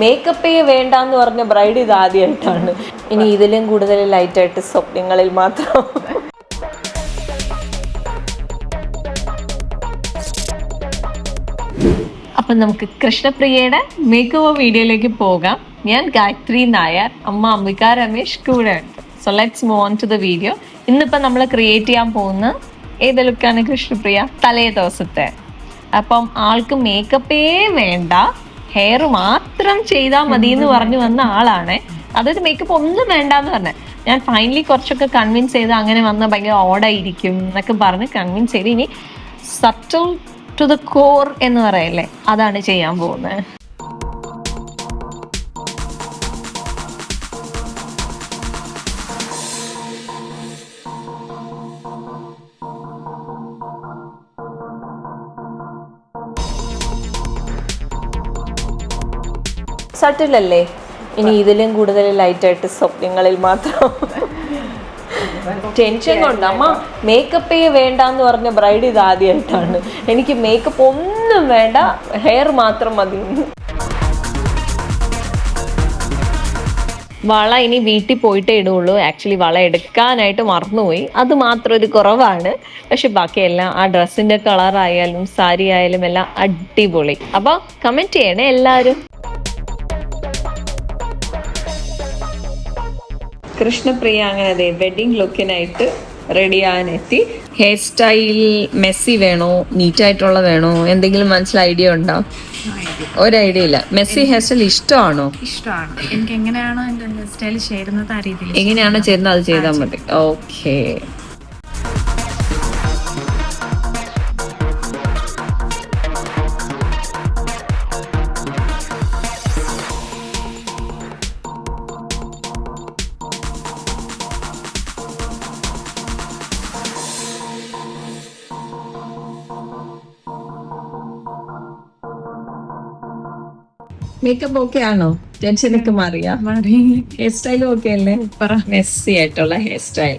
മേക്കപ്പേ വേണ്ട എന്ന് പറഞ്ഞ ബ്രൈഡ് ഇത് ആദ്യമായിട്ടാണ് ഇനി ഇതിലും കൂടുതൽ ലൈറ്റായിട്ട് സ്വപ്നങ്ങളിൽ മാത്രം. അപ്പം നമുക്ക് കൃഷ്ണപ്രിയയുടെ മേക്കപ്പ് വീഡിയോയിലേക്ക് പോകാം. ഞാൻ ഗായത്രി നായർ അമ്മ അംബിക രമേഷ് കൂടെ so let's move on to the video ഇന്നിപ്പോൾ നമ്മൾ ക്രിയേറ്റ് ചെയ്യാൻ പോകുന്ന ഏത് ലുക്കാണ് കൃഷ്ണപ്രിയ? തലേ ദിവസത്തെ. അപ്പം ആൾക്ക് മേക്കപ്പേ വേണ്ട. ഹെയർ മാത്രം ചെയ്താൽ മതി എന്ന് പറഞ്ഞു വന്ന ആളാണ്. അതായത് മേക്കപ്പ് ഒന്നും വേണ്ട എന്ന് പറഞ്ഞ. ഞാൻ ഫൈനലി കുറച്ചൊക്കെ കൺവിൻസ് ചെയ്ത് അങ്ങനെ വന്ന ഭയങ്കര ഓടായിരിക്കും എന്നൊക്കെ പറഞ്ഞ് കൺവിൻസ് ചെയ്ത് ഇനി സറ്റൽ ടു ദ കോർ എന്ന് പറയല്ലേ അതാണ് ചെയ്യാൻ പോകുന്നത്. സട്ടിലല്ലേ? ഇനി ഇതിലും കൂടുതൽ ലൈറ്റായിട്ട് സ്വപ്നങ്ങളിൽ മാത്രം. ടെൻഷൻ കൊണ്ട്. അമ്മ മേക്കപ്പേ വേണ്ടാന്ന് പറഞ്ഞ ബ്രൈഡ് ഇത് ആദ്യമായിട്ടാണ് എനിക്ക് മേക്കപ്പ് ഒന്നും വേണ്ട ഹെയർ മാത്രം മതി. വള ഇനി വീട്ടിൽ പോയിട്ടേ ഇടുള്ളൂ. ആക്ച്വലി വള എടുക്കാനായിട്ട് മറന്നുപോയി. അത് മാത്രം ഒരു കുറവാണ്. പക്ഷെ ബാക്കിയെല്ലാം ആ ഡ്രസ്സിന്റെ കളർ ആയാലും സാരി ആയാലും എല്ലാം അടിപൊളി. അപ്പൊ കമന്റ് ചെയ്യണേ എല്ലാവരും. കൃഷ്ണപ്രിയ അങ്ങനെ അതെ വെഡിങ് ലുക്കിനായിട്ട് റെഡി ആകാനെത്തി ഹെയർ സ്റ്റൈൽ മെസ്സി വേണോ? നീറ്റ് ആയിട്ടുള്ള വേണോ? എന്തെങ്കിലും മനസ്സിൽ ഐഡിയ ഉണ്ടോ? ഒരു ഐഡിയ ഇല്ല. മെസ്സി ഹെയർ സ്റ്റൈൽ ഇഷ്ടമാണോ? ഇഷ്ടമാണ്. എനിക്ക് എങ്ങനെയാണോ ഹെയർ സ്റ്റൈൽ ചേരുന്നത് ആ രീതിയിൽ എങ്ങനെയാണോ ചെയ്യുന്നത് അത് ചെയ്താൽ മതി. ഓക്കെ മേക്കപ്പ് ഓക്കെ ആണോ? ടെൻഷനൊക്കെ മാറിയാ? മാറി. ഹെയർ സ്റ്റൈലും ഓക്കെ അല്ലേ മെസ്സി ആയിട്ടുള്ള ഹെയർ സ്റ്റൈൽ